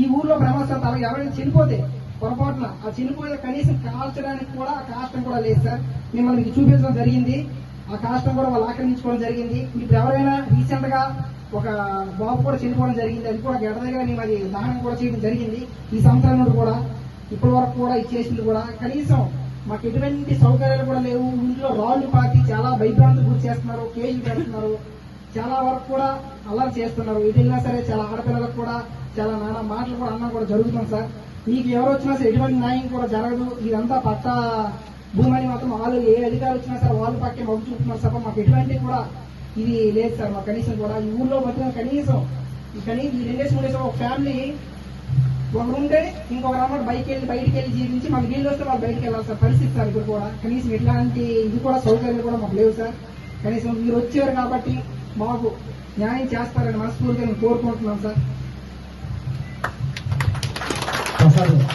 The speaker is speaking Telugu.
ఈ ఊర్లో ప్రమాదం అలా ఎవరైనా చనిపోతే పొరపాటున ఆ చనిపోయే కనీసం కాల్చడానికి కూడా ఆ కాష్టం కూడా లేదు సార్. మిమ్మల్ని మీకు చూపించడం జరిగింది. ఆ కాష్టం కూడా వాళ్ళు ఆక్రమించుకోవడం జరిగింది. ఇప్పుడు ఎవరైనా రీసెంట్గా ఒక బాబు కూడా చనిపోవడం జరిగింది. అది కూడా గెడ దగ్గర మేము అది దహనం కూడా చేయడం జరిగింది. ఈ సంవత్సరం నుండి కూడా ఇప్పటి వరకు కూడా ఇచ్చేసింది కూడా కనీసం మాకు ఎటువంటి సౌకర్యాలు కూడా లేవు. ఇంట్లో రాళ్ళు పాతి చాలా భయభ్రాంతి గురి చేస్తున్నారు కేజీలు పెడుతున్నారు. చాలా వరకు కూడా అల్లరి చేస్తున్నారు. ఇటు వెళ్ళినా సరే చాలా ఆడపిల్లలకు చాలా నానా మాటలు కూడా అన్నా కూడా జరుగుతుంది సార్. మీకు ఎవరు వచ్చినా సరే ఎటువంటి న్యాయం కూడా జరగదు. ఇదంతా పట్ట భూమని అని మాత్రం వాళ్ళు ఏ అధికారులు వచ్చినా సరే వాళ్ళు పక్కే మొగ్గు చూపుతున్నారు తప్ప మాకు ఎటువంటి కూడా ఇది లేదు సార్. మాకు కనీసం కూడా ఈ ఊర్లో మొత్తం కనీసం ఈ కనీసం ఈ రెండేసి మూడు ఒక ఫ్యామిలీ ఒకరు ఉంటే ఇంకొక అన్నమాట బయటికి వెళ్ళి బయటికి వెళ్ళి జీవించి మాకు నీళ్ళు వస్తే వాళ్ళు బయటికి వెళ్ళాలి సార్. పరిస్థితి సార్ ఇప్పుడు కూడా. కనీసం ఇట్లాంటి ఇది కూడా సౌకర్యాలు కూడా మాకు లేవు సార్. కనీసం మీరు వచ్చారు కాబట్టి మాకు న్యాయం చేస్తారని మనస్ఫూర్తిగా నేను కోరుకుంటున్నాను సార్ ప్రసాద్